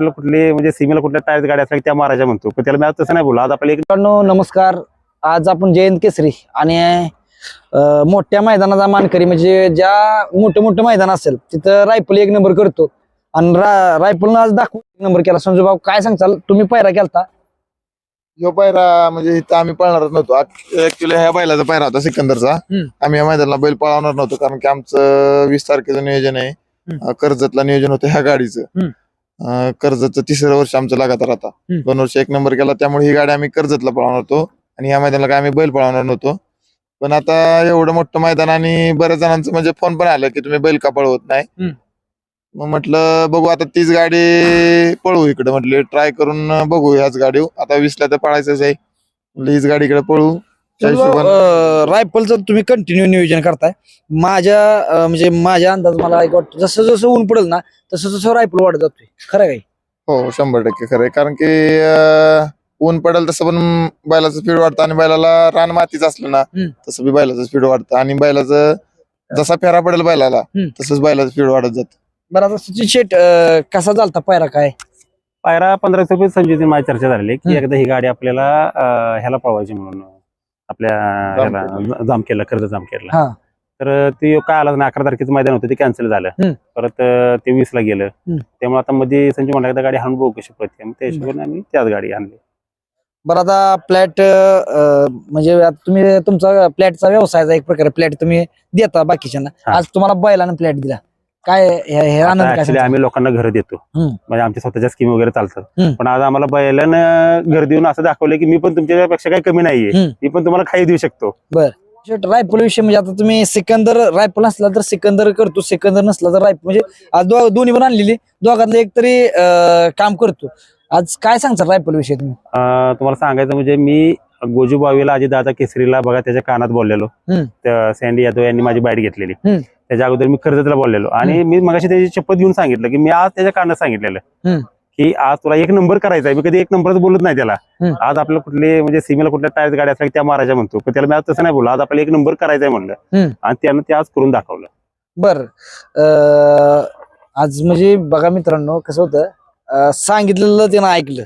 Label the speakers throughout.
Speaker 1: आपल्याला कुठली म्हणजे सीमेला कुठल्या टायर गाड्या असल्या की त्या मारायच्या म्हणतो. पण त्याला मी आज तसं नाही बोललो. आज आपल्याला एक
Speaker 2: मित्रांनो नमस्कार. आज आपण जयंत केसरी आणि अं, मोठ्या मैदानाचा मानकरी म्हणजे ज्या मोठं मोठं मैदान असेल तिथं रायफल एक नंबर करतो. आणि रा रायफलनं आज दाखवू एक नंबर केला. संजू भाऊ काय सांगचाल तुम्ही पायरा केलता?
Speaker 3: ह्यो पायरा म्हणजे इथं आम्ही पळणारच नव्हतो. ऍक्च्युली ह्या बैलाचा पायरा होता सिकंदरचा.
Speaker 2: हम्म.
Speaker 3: आम्ही या मैदानाला बैल पळवणार नव्हतो कारण की आमचं वीस तारखेचं नियोजन आहे.
Speaker 2: हम्म.
Speaker 3: अं, कर्जतला नियोजन होतं ह्या गाडीचं.
Speaker 2: हम्म.
Speaker 3: अं, कर्जतचं तिसरं वर्ष आमचं लगातार आता.
Speaker 2: हम्म.
Speaker 3: दोन वर्ष एक नंबर केला त्यामुळे ही गाडी आम्ही कर्जतला पळवणार होतो. आणि ह्या मैदानाला काय आम्ही बैल पळवणार नव्हतो. पण आता एवढं मोठं मैदान आणि बऱ्याच जणांचं म्हणजे फोन पण आलं की तुम्ही बैल का पळवत नाही?
Speaker 2: हम्म.
Speaker 3: मग म्हटलं बघू आता तीच गाडी पळवू इकडे. म्हटले ट्राय करून बघू ह्याच गाडी आता वीसला तर पळायचंच आहे. म्हटलं हीच गाडी इकडे पळू
Speaker 2: रायफलचं तुम्ही कंटिन्यू नियोजन करताय माझ्या अं, म्हणजे माझ्या अंदाज मला एक वाटतं जसं जसं ऊन पडेल ना तसं तसं रायफल वाढत जातोय. खरं काय
Speaker 3: हो शंभर टक्के खरं आहे. कारण की अं, ऊन पडेल तसं पण बैलाचं स्पीड वाढतं आणि बैलाला रान मातीच असलं ना
Speaker 2: हम्म.
Speaker 3: तसं बी बैलाचं स्पीड वाढतं. आणि बैलाचं जसा फेरा पडेल बैलाला
Speaker 2: हम्म.
Speaker 3: तसंच बैलाचं स्पीड वाढत जात.
Speaker 2: बरं आता सचिन शेट अं, कसा चालता पायरा काय?
Speaker 1: पायरा पंधरा रुपये संजीवनी माझी चर्चा झालेली की
Speaker 2: हम्म.
Speaker 1: एकदा ही गाडी आपल्याला अं, ह्याला पळवायची म्हणून. आपल्या
Speaker 3: जामखेडला.
Speaker 1: कर्ज जामखेडला
Speaker 2: हा.
Speaker 1: तर ते काय आला ना अकरा तारखेचं मैदान होतं ते कॅन्सल झालं. परत ते वीस ला गेलं. त्यामुळे आता मध्ये संजीव म्हणला एकदा गाडी हाणून बघू कशी मग त्या हिशोबाने आम्ही त्याच गाडी आणली
Speaker 2: बरं आता प्लॅट म्हणजे तुम्ही तुमचा प्लॅटचा व्यवसायाचा एक प्रकारे प्लॅट तुम्ही देता बाकीच्यांना. आज तुम्हाला बैलानं प्लॅट दिला काय हे हे आनंद काय
Speaker 1: ऍक्च्युली? आम्ही लोकांना घर देतो
Speaker 2: हम्म.
Speaker 1: म्हणजे आमच्या स्वतःच्या स्कीम वगैरे चालतात
Speaker 2: हम्म.
Speaker 1: पण आज आम्हाला बैलानं घर देऊन असं दाखवलं की मी पण तुमच्यापेक्षा काही कमी नाहीये
Speaker 2: हम्म.
Speaker 1: मी पण तुम्हाला खाई देऊ शकतो
Speaker 2: शेट रायफल विषय म्हणजे आता तुम्ही सिकंदर रायफल असला तर सिकंदर करतो सिकंदर नसला तर रायफल म्हणजे आज दो- दोन्ही पण आणलेली दोघातलं एक तरी अं, काम करतो आज काय सांगता रायफल विषय तुम्ही
Speaker 1: अं, तुम्हाला सांगायचं म्हणजे मी गोजू बावीला आजी दादा केसरीला बघा त्याच्या कानात बोललेलो
Speaker 2: हम्म.
Speaker 1: त्या सँडी यादव यांनी माझी बाईट घेतलेली
Speaker 2: हम्म.
Speaker 1: त्याच्या अगोदर मी कर्जतला बोललेलो. आणि मी मगाशी त्याची शपथ घेऊन सांगितलं की मी आज त्याच्या कानात सांगितलेलं. की आज तुला एक नंबर करायचा आहे. मी कधी एक नंबरच बोलत नाही त्याला. आज आपल्याला कुठले म्हणजे सीमेला कुठल्या टायर गाड्या असल्या त्या मारायच्या म्हणतो. पण त्याला मी आज तसं नाही बोललो. आज आपल्याला एक नंबर करायचा आहे म्हणलं. आणि त्यानं ते आज करून दाखवलं.
Speaker 2: बर. आज म्हणजे बघा मित्रांनो कसं होतं? सांगितलेलं त्यानं ऐकलं.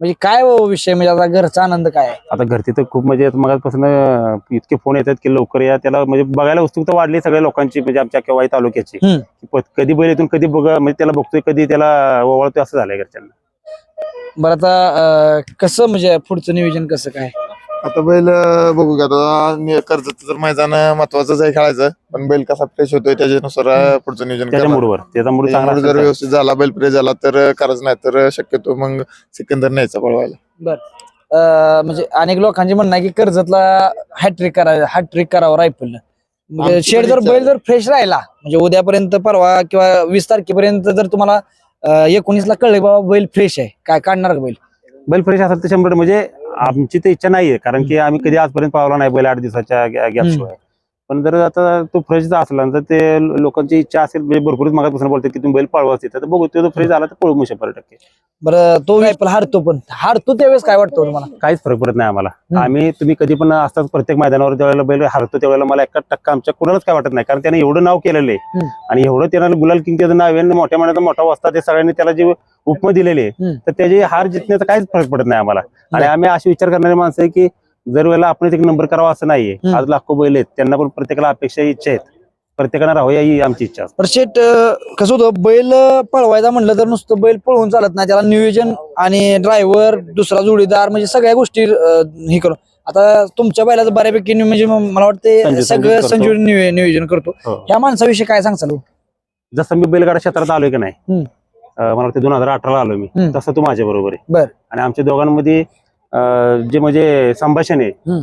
Speaker 2: म्हणजे काय हो विषय म्हणजे आता घरचा आनंद काय आहे?
Speaker 1: आता घरती तर खूप म्हणजे मगापासून इतके फोन येतात की लवकर या त्याला म्हणजे बघायला उत्सुकता वाढली सगळ्या लोकांची म्हणजे आमच्या केव्हाही तालुक्याची
Speaker 2: हम्म.
Speaker 1: की प- कधी बैल येथून कधी बघ म्हणजे त्याला बघतोय कधी त्याला ओवाळतोय असं झालंय घरच्यांना
Speaker 2: बरं आता अं, कसं म्हणजे पुढचं नियोजन कसं काय
Speaker 3: आता बैल बघू का आता कर्जतचं तर मैदान महत्वाचंच आहे खेळायचं पण बैल कसा फ्रेश होतोय त्याच्यानुसार पुढचं नियोजन
Speaker 1: त्याच्या
Speaker 3: करणार.
Speaker 1: मूडवर त्याचा मूड
Speaker 3: त्याच्यामुळे
Speaker 1: चांगला
Speaker 3: जर
Speaker 1: असेल.
Speaker 3: व्यवस्थित झाला बैल फ्रेश झाला तर करायचं नाही तर शक्यतो मग सिकंदर न्यायचा पळवायला
Speaker 2: अं, म्हणजे अनेक लोकांचे म्हणणं आहे की कर्जतला हॅट्रिक करायला हॅट्रिक करावं रायफल म्हणजे
Speaker 3: आमची
Speaker 2: शेड
Speaker 3: पण
Speaker 2: जर
Speaker 3: इच्छा
Speaker 2: बैल
Speaker 3: आहे.
Speaker 2: जर फ्रेश राहिला म्हणजे उद्यापर्यंत परवा किंवा वीस तारखेपर्यंत जर तुम्हाला एकोणीस ला कळले बाबा बैल फ्रेश आहे काय काढणार का बैल
Speaker 1: बैल फ्रेश असेल तर शंभर म्हणजे आमची तर इच्छा नाहीये कारण की आम्ही कधी आजपर्यंत पावला नाही बैल आठ दिवसाच्या गॅप शिवाय पण जर आता तो फ्रेश असला तर ते लोकांची इच्छा असेल म्हणजे भरपूर मागापासून बोलतात की तुम्ही बैल पळवा तिथं तर बघू तो फ्रेश झाला तर पळू मग शंभर टक्के
Speaker 2: बरं तो रायफल हारतो पण हारतो त्यावेळेस काय वाटतं तुम्हाला
Speaker 1: काहीच फरक पडत नाही आम्हाला. आम्ही तुम्ही कधी पण असतात प्रत्येक मैदानावर ज्यावेळेला बैल हरतो त्यावेळेला मला एका टक्का आमच्या कुणालाच काय वाटत नाही कारण त्याने एवढं नाव केलेलं आहे. आणि एवढं त्याला गुलाल किंग त्याचं नाव आहे आणि मोठ्या मनाचा मोठा वाजता ते सगळ्यांनी त्याला जे उपमा दिलेले. तर त्याची हार जिंकण्याचा काहीच फरक पडत नाही आम्हाला आणि. आम्ही असे विचार करणारे माणसं आहे की जर वेळेला आपण एक नंबर करावा असं नाहीये. आज लाखो बैल आहेत त्यांना पण प्रत्येकाला अपेक्षा इच्छा आहेत प्रत्येकानं राहूया ही आमची इच्छा असते
Speaker 2: तर शेट अं, कसं होतं बैल पळवायचा म्हणलं तर नुसतं बैल पळवून चालत नाही त्याला नियोजन आणि ड्रायव्हर दुसरा जोडीदार म्हणजे सगळ्या गोष्टी अं, हे करून आता तुमच्या बैलाचं बऱ्यापैकी नि- म्हणजे म- मला वाटतं सगळं
Speaker 1: संजूच करतो.
Speaker 2: संजू नियो- नियोजन करतो
Speaker 1: हो.
Speaker 2: ह्या माणसाविषयी काय सांगचाल हो?
Speaker 1: जसं मी बैलगाडा क्षेत्रात आलोय की नाही
Speaker 2: हम्म.
Speaker 1: अं, मला वाटतं दोन हजार अठराला आलो मी
Speaker 2: हम्म.
Speaker 1: तसं तू माझ्या बरोबर आहे
Speaker 2: बर.
Speaker 1: आणि आमच्या दोघांमध्ये जे म्हणजे संभाषण आहे.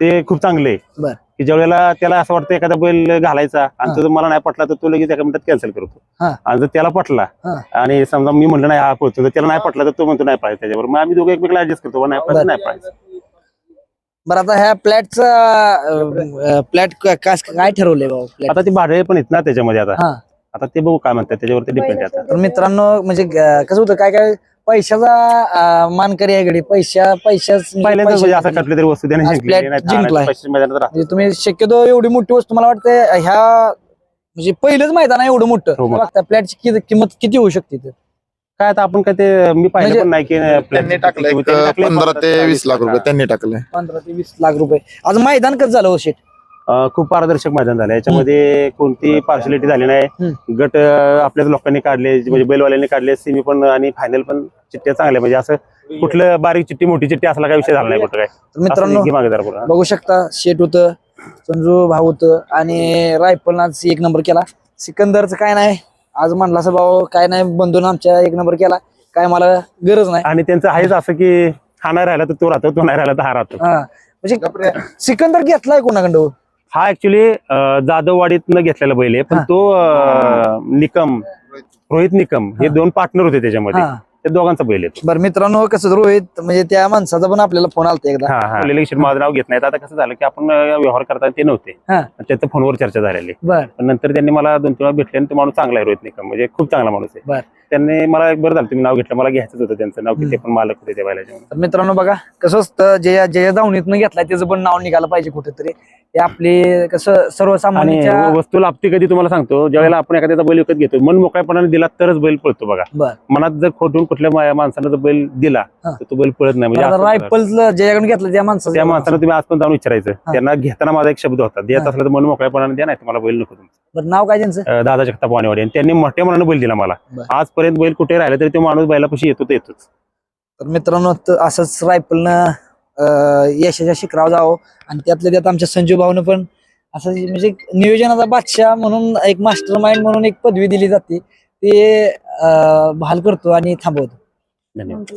Speaker 1: ते खूप चांगले आहे. की ज्या वेळेला त्याला असं वाटतं एखादा बैल घालायचा आणि. तो जर मला नाही पटला तर तो लगेच एका मिनिटात कॅन्सल करतो. आणि जर त्याला पटला.
Speaker 2: आणि
Speaker 1: समजा मी म्हटलं नाही हा पळतो तर त्याला नाही पटला तर तो म्हणतो नाही पाहिजे त्याच्यावर मग आम्ही दोघं एकमेकाला ऍडजस्ट करतो नाही. पाहिजे नाही पाहिजे
Speaker 2: बरं आता ह्या प्लॅटचा प्लॅट काय ठरवलंय भाऊ flat?
Speaker 1: आता ते भाडे पण आहेत ना त्याच्यामध्ये आता आता ते बघू काय म्हणतात त्याच्यावरती डिपेंड आता
Speaker 2: तर मित्रांनो म्हणजे कसं होतं काय काय पैशाचा अं, मानकरी आहे गडी पैशा पैशाच
Speaker 1: पहिल्यांदा म्हणजे असं
Speaker 2: पैशाचं-
Speaker 1: कुठली तरी वस्तू त्याने
Speaker 2: आज
Speaker 1: जिंकली
Speaker 2: flat
Speaker 1: नाही तर
Speaker 2: जिंकलाय.
Speaker 1: पैसे मैदानात राहतात.
Speaker 2: म्हणजे तुम्ही शक्यतो एवढी मोठी वस्तू मला वाटतं ह्या म्हणजे पहिलंच मैदान आहे एवढं मोठं
Speaker 1: हो, मग.
Speaker 2: बघता फ्लॅटची किती- किंमत किती होऊ शकते इथं?
Speaker 1: काय आता आपण काय ते मी पाहिलं
Speaker 2: म्हणजे
Speaker 1: पण नाही की
Speaker 3: त्यांनी टाकलं एक
Speaker 1: त्यांनी टाकलंय
Speaker 3: पंधरा ते वीस लाख रुपये त्यांनी टाकले
Speaker 2: पंधरा ते वीस लाख रुपये आज मैदान कसं झालं हो शेट
Speaker 1: खूप पारदर्शक मैदान झालं. याच्यामध्ये कोणती पार्शलिटी झाली नाही. गट आपल्याच लोकांनी काढले म्हणजे बैलवाल्यांनी काढले सेमी पण आणि फायनल पण चिठ्ठ्या चांगल्या. म्हणजे असं कुठलं बारीक चिठ्ठी मोठी चिठ्ठी असला काय विषय झाला नाही कुठं काय
Speaker 2: तर मित्रांनो. बघू शकता शेट होतं संजू भाऊ होतं आणि रायफल आज एक नंबर केला. सिकंदरचं काय नाही. आज म्हणला असं भाऊ काय नाही बंधून आमच्या एक नंबर केला. काय मला गरज नाही.
Speaker 1: आणि त्यांचं आहेच असं की हा नाही राहिला तर तो राहतो तो नाही राहिला तर हा राहतो.
Speaker 2: म्हणजे सिकंदर घेतलाय कोणाकडं?
Speaker 1: हा ऍक्च्युली जाधववाडीतनं घेतलेला बैल आहे. पण
Speaker 2: हा.
Speaker 1: तो अं, निकम रोहित निकम हे दोन पार्टनर होते त्याच्यामध्ये.
Speaker 2: हा.
Speaker 1: त्या दोघांचा बैल आहे तो.
Speaker 2: बरं मित्रांनो कसं रोहित म्हणजे त्या माणसाचा पण आपल्याला फोन आलता एकदा.
Speaker 1: हा हा. माझं नाव घेत नाहीत. आता कसं झालं की आपण अं, व्यवहार करताना ते नव्हते.
Speaker 2: हा.
Speaker 1: त्याचं फोनवर चर्चा झालेली
Speaker 2: बर.
Speaker 1: पण नंतर त्यांनी मला दोन तीन वेळा भेटले आणि तो माणूस चांगला आहे रोहित निकम. म्हणजे खूप चांगला माणूस आहे.
Speaker 2: बर.
Speaker 1: त्यांनी मला एक बरं झालं तुम्ही नाव घेतलं मला घ्यायचंच होतं त्यांचं नाव की ते पण मालक होते त्या बैलाचे म्हणून.
Speaker 2: तर मित्रांनो बघा कसं असतं जे जे दावणीतनं घेतलाय त्याचं पण नाव निघालं पाहिजे कुठेतरी हे आपले कसं
Speaker 1: आणि
Speaker 2: सर्वसामान्यांच्या
Speaker 1: वस्तू लाभते कधी तुम्हाला सांगतो ज्यावेळेला आपण एखाद्याचा बैल विकत घेतो मन मोकळ्यापणाने दिला तरच बैल पळतो बघा
Speaker 2: बर
Speaker 1: मनात जर खोटून कुठल्या मा- माणसानं जर बैल दिला
Speaker 2: हा.
Speaker 1: तर तो बैल पळत नाही म्हणजे
Speaker 2: रायफल ज्याच्याकडून घेतलं त्या
Speaker 1: त्या माणसाला तुम्ही आज पण जाऊन विचारायचं. त्यांना घेताना माझा एक शब्द होता देत
Speaker 2: हा.
Speaker 1: असला तर मन मोकळ्यापणाने द्या नाही तुम्हाला बैल नको तुमचं
Speaker 2: नाव काय त्यांचं
Speaker 1: अं, दादा जगताप वाणीवाडी आणि त्यांनी मोठ्या मनाने बैल दिला मला
Speaker 2: बर.
Speaker 1: आजपर्यंत बैल कुठे राहिला तरी तो माणूस बैलापाशी येतो येतोच.
Speaker 2: तर मित्रांनो त- असंच रायफलनं अं, यशाच्या शिखरावर जावं आणि त्यातल्या त्यात आमच्या संजू भाऊनं पण असं जे- म्हणजे नियोजनाचा बादशाह म्हणून एक मास्टर माइंड म्हणून एक पदवी दिली जाते. ते अं, बहाल करतो आणि थांबवतो.
Speaker 1: धन्यवाद.